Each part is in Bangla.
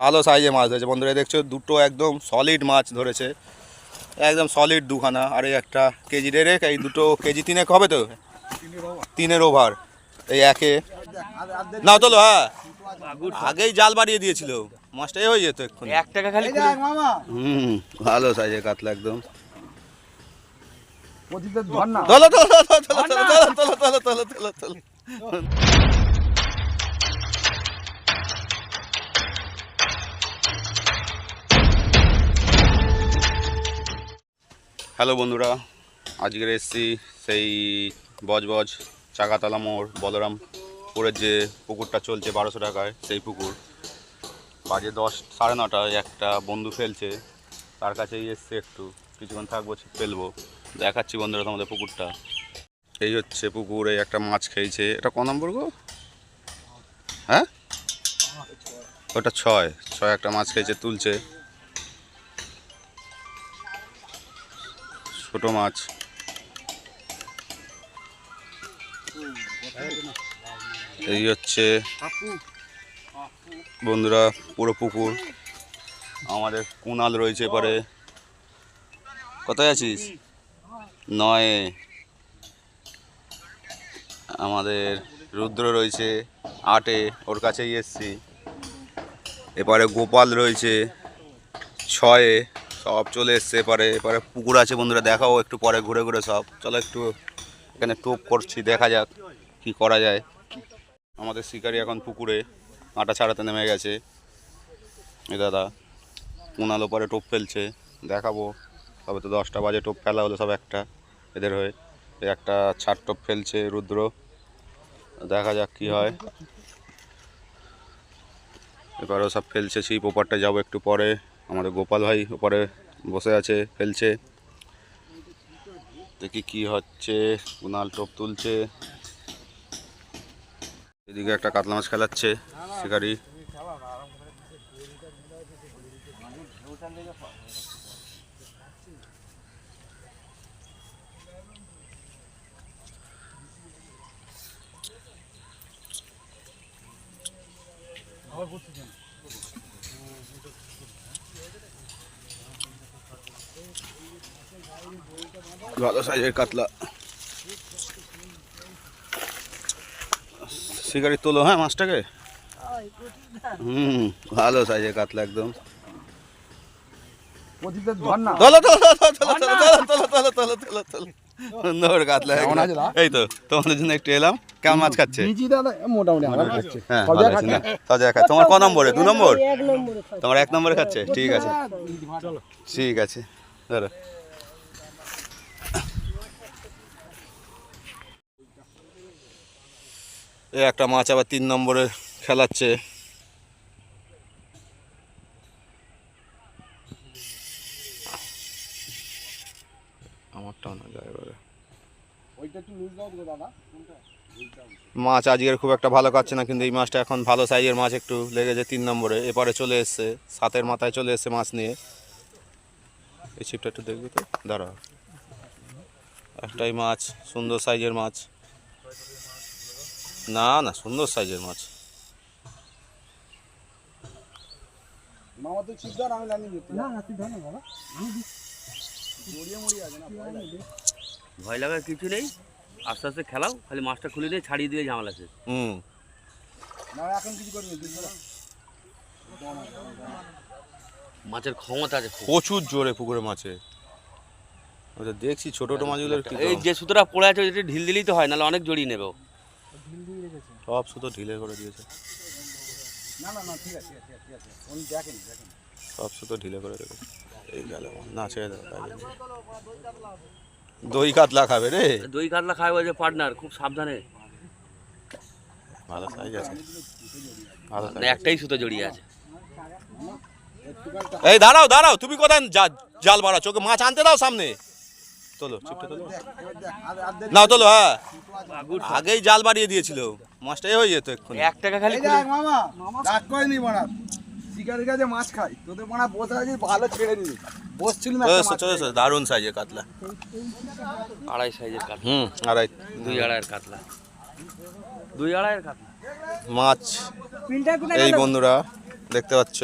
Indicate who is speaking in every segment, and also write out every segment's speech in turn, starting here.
Speaker 1: ভালো সাইজে মাছ ধরেছে। বন্ধুরা দেখছ দুটো একদম সলিড মাছ ধরেছে। একদম সলিড দুখানা আর এই একটা কেজি ডেরেক এই দুটো কেজি তিনেক হবে তো? তিনের ওভার এই একে। না তোলো হ্যাঁ। আগেই জাল বাড়িয়ে দিয়েছিল। মাছটাই হয়ে যেত এক্ষুনি।
Speaker 2: এক টাকা খালি
Speaker 1: হুম ভালো সাইজে কাতলা একদম।
Speaker 3: প্রদীপের ধর না
Speaker 1: তোলো তোলো তোলো তোলো তোলো তোলো তোলো তোলো তোলো হ্যালো বন্ধুরা আজকের এসছি সেই বজবজ চাকাতলা মোড় বলরামপুরের যে পুকুরটা চলছে বারোশো টাকায়, সেই পুকুর। বাজে দশ, সাড়ে নটায় একটা বন্ধু ফেলছে, তার কাছেই এসছে একটু। কিছুক্ষণ থাকব, ফেলব। দেখাচ্ছি বন্ধুরা তোমাদের পুকুরটা। এই হচ্ছে পুকুরে একটা মাছ খেয়েছে। এটা ক নম্বর গো? হ্যাঁ? ওটা ছয় ছয় একটা মাছ খেয়েছে, তুলছে। ছোট মাছ। এই হচ্ছে বন্ধুরা পুরো পুকুর। আমাদের কুনাল রয়েছে এবারে কোথায় আছিস? নয়। আমাদের রুদ্র রয়েছে আটে, ওর কাছেই এসছি। এপারে গোপাল রয়েছে ছয়ে। সব চলে এসছে, এপারে এপারে পুকুর আছে বন্ধুরা, দেখাও একটু পরে ঘুরে ঘুরে সব। চলো একটু এখানে টোপ করছি, দেখা যাক কি করা যায়। আমাদের শিকারি এখন পুকুরে, আটা ছাড়াতে নেমে গেছে। এ দাদা কুনাল ওপারে টোপ ফেলছে, দেখাবো। তবে তো দশটা বাজে, টোপ ফেলা হলো সব একটা, এদের হয়ে। একটা ছাড় টোপ ফেলছে রুদ্র, দেখা যাক কি হয়। এবারও সব ফেলছে সেই ওপারটা যাব একটু পরে। আমাদের গোপাল ভাই ওপারে বসে আছে ফেলছে দেখি কি হচ্ছে, কুনাল টোপ তুলছে। এদিকে একটা কাতলা মাছ খেলাচ্ছে শিকারি। ভালো সাইজের কাতলা। শিকারি তোলো হ্যাঁ মাছটাকে? হুম ভালো সাইজের কাতলা একদম। এই তো তোমাদের জন্য একটু এলাম। কেমন মাছ খাচ্ছে? হ্যাঁ, তোমার ক নম্বরে? দু নম্বর? তোমার এক নম্বরে খাচ্ছে? ঠিক আছে। ঠিক আছে। ধরো এই একটা মাছ আবার তিন নম্বরে খেলাচ্ছে। আমারটাও মাছ আজকের খুব একটা ভালো কাচ্ছে না, কিন্তু এই মাছটা এখন ভালো সাইজের মাছ একটু লেগেছে তিন নম্বরে। এপারে চলে এসছে, সাতের মাথায় চলে এসছে মাছ নিয়ে। এই ছিপটা একটু দেখবি তো? দাঁড়া। একটাই মাছ, সুন্দর সাইজের মাছ। না না সুন্দর সাইজের মাছ।
Speaker 3: মামা তো চিপ দাও আমি লাইনে দিতে না না তুই ধর না বাবা। মরিয়ে মরিয়ে আছে না ভয় লাগে।
Speaker 2: ভয় লাগার কিছু নেই। আস্তে আস্তে খেলাও খালি মাছটা খুলে দিয়ে ছাড়িয়ে দিয়ে ঝামেলা শেষ।
Speaker 1: হুম।
Speaker 3: না এখন কিছু করবি তুই
Speaker 2: মাছের ক্ষমতা আছে
Speaker 1: প্রচুর জোরে পুকুরে মাছে। দেখছি ছোট ছোট মাছগুলোর কি
Speaker 2: এই যে সুতোটা পড়ে আছে ঢিল দিলেই তো হয় নাহলে অনেক জড়িয়ে নেবে।
Speaker 1: সব শুধু ঢিলে করে দিয়েছে।
Speaker 3: না না না ঠিক আছে ঠিক আছে ঠিক আছে। উনি দেখেন দেখেন।
Speaker 1: সব শুধু ঢিলে করে রেখেছে এই গেল না ছেড়ে দাও দই কাতলা খাবে রে।
Speaker 2: দই কাতলা খায় ওই যে পার্টনার খুব সাবধানে।
Speaker 1: ভালো সাইজ আছে। ভালো
Speaker 2: না। একটাই সুতো জড়িয়ে আছে।
Speaker 1: এই দাঁড়াও দাঁড়াও তুমি কোথায়? জাল বাড়া চোখে মাছ আনতে দাও সামনে। তোলো চিপটা তোলো। নাও তোলো হ্যাঁ। আগেই জাল বাড়িয়ে দিয়েছিল। মাছটা হয়ে যেত এক্ষুনি।
Speaker 2: এক টাকা খালি
Speaker 3: দেখ মামা রাগ করেনি মারা শিকারের কাছে মাছ খাই। তোদের মারা বসে আছিস ভালো ছেড়ে নিবি বসছিল না
Speaker 1: চলে
Speaker 3: একটা
Speaker 1: চলে দারুণ সাইজের কাতলা।
Speaker 2: আড়াই সাইজের কাতলা।
Speaker 1: হুম আড়াই।
Speaker 2: দুই আড়াইয়ের কাতলা। দুই আড়াইয়ের কাতলা।
Speaker 1: মাছ। এই বন্ধুরা দেখতে পাচ্ছ?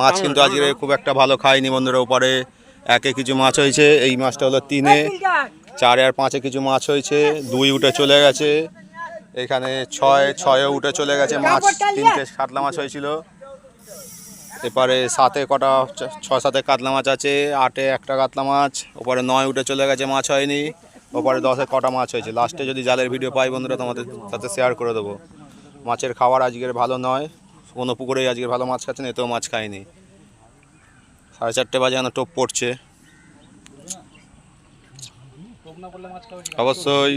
Speaker 1: মাছ কিন্তু আজকে খুব একটা ভালো খায়নি বন্ধুরা উপরে একে কিছু মাছ হয়েছে। এই মাছটা হলো তিনে। চারে আর পাঁচে কিছু মাছ হয়েছে, দুই উঠে চলে গেছে। এখানে ছয় ছয়ে উঠে চলে গেছে মাছ, তিনটে কাতলা মাছ হয়েছিল। এপারে সাতে কটা ছয়, সাতে কাতলা মাছ আছে, আটে একটা কাতলা মাছ, ওপরে নয় উঠে চলে গেছে মাছ হয়নি, ওপরে দশে কটা মাছ হয়েছে। লাস্টে যদি জালের ভিডিও পাই বন্ধুরা, তোমাদের সাথে শেয়ার করে দেবো। মাছের খাবার আজকের ভালো নয়, কোনো পুকুরেই আজকের ভালো মাছ খাচ্ছে না, এতেও মাছ খায়নি সাড়ে চারটে বাজে এখন টোপ পড়ছে অবশ্যই
Speaker 2: ও, ওটা আবার পালাচ্ছে তো? এবার মাছটাকে চাপা দিন তাড়াতাড়ি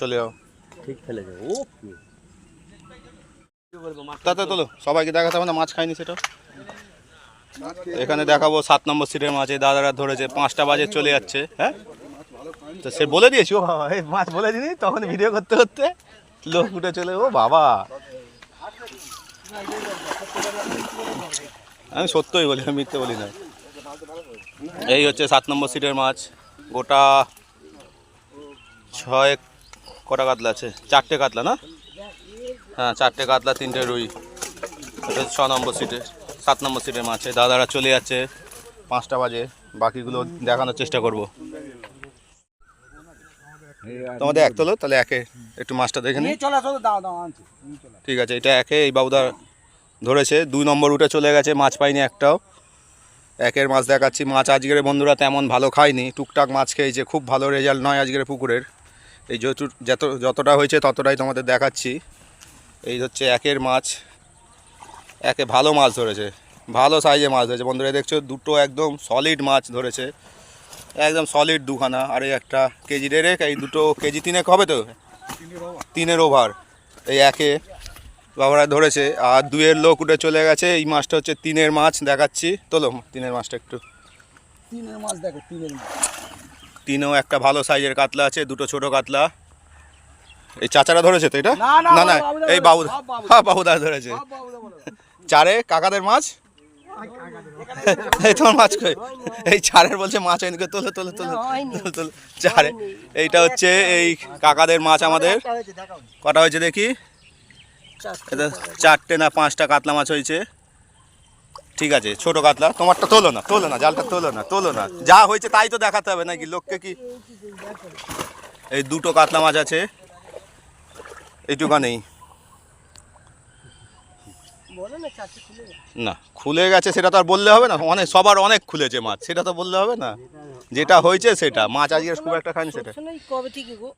Speaker 2: চলে
Speaker 1: যাও।
Speaker 2: ঠিক ফেলে ওকে
Speaker 1: তাতে তোলো সবাইকে দেখাতে হবে মাছ খায়নি সেটা। এখানে দেখাবো সাত নম্বর সিটের মাছ এই দাদারা ধরেছে পাঁচটা বাজে চলে যাচ্ছে হ্যাঁ? তো সে বলে দিয়েছি ও বাবা মাছ বলে দিনি তখন ভিডিও করতে করতে। লোক উঠে চলে, ও বাবা। আমি সত্যই বলি, আমি মিথ্যে বলি না। এই হচ্ছে সাত নম্বর সিটের মাছ। গোটা ছয় কটা কাতলা আছে? চারটে কাতলা না? হ্যাঁ চারটে কাতলা, তিনটে রুই। ছ নম্বর সিটে, সাত নম্বর সিটের মাছ। দাদারা চলে যাচ্ছে। পাঁচটা বাজে, বাকিগুলো দেখানোর চেষ্টা করব। তোমাদের এক তোলো তাহলে একে একটু মাছটা দেখে নিই। ঠিক আছে এটা একে এই বাবুদা ধরেছে দুই নম্বর উঠে চলে গেছে মাছ পাইনি একটাও। একের মাছ দেখাচ্ছি মাছ আজকের বন্ধুরা তেমন ভালো খায়নি টুকটাক মাছ খেয়েছে খুব ভালো রেজাল্ট নয় আজকের পুকুরের। এই যত যত যতটা হয়েছে ততটাই তোমাদের দেখাচ্ছি। এই হচ্ছে একের মাছ একে ভালো মাছ ধরেছে ভালো সাইজে মাছ ধরেছে। বন্ধুরা দেখছ দুটো একদম সলিড মাছ ধরেছে। একদম সলিড দুখানা আর এই একটা কেজি ডেরেক এই দুটো কেজি তিনেক হবে তো? তিনের ওভার এই একে বাবারা ধরেছে আর দুয়ের লোক উঠে চলে গেছে এই মাছটা হচ্ছে তিনের মাছ দেখাচ্ছি। তোলো তিনের মাছটা একটু।
Speaker 3: তিনের মাছ দেখো তিনের মাছ।
Speaker 1: তিনেও একটা ভালো সাইজের কাতলা আছে দুটো ছোট কাতলা। এই চাচারা ধরেছে তো এটা?
Speaker 3: না, না,
Speaker 1: এই বাবু। হ্যাঁ বাবুদা ধরেছে। চারে কাকাদের মাছ? তোমার মাছ কই? এই চারের বলছে মাছ হয়নি কই, তোলো তোলো তোলো তোলো, চারে এইটা হচ্ছে এই কাকাদের মাছ আমাদের। কটা হয়েছে দেখি? এটা চারটে না পাঁচটা কাতলা মাছ হয়েছে। ঠিক আছে ছোট কাতলা। তোমারটা তোলো না তোলো না জালটা তোলো না তোলো না। যা হয়েছে তাই তো দেখাতে হবে নাকি? লোককে কি? এই দুটো কাতলা মাছ আছে। এইটুকানেই। না খুলে গেছে? সেটা তো আর বললে হবে না। অনেক সবার অনেক খুলেছে মাছ। সেটা তো বললে হবে না। যেটা হয়েছে সেটা। মাছ আজকে খুব একটা খান সেটা।
Speaker 4: কবে থেকে গো?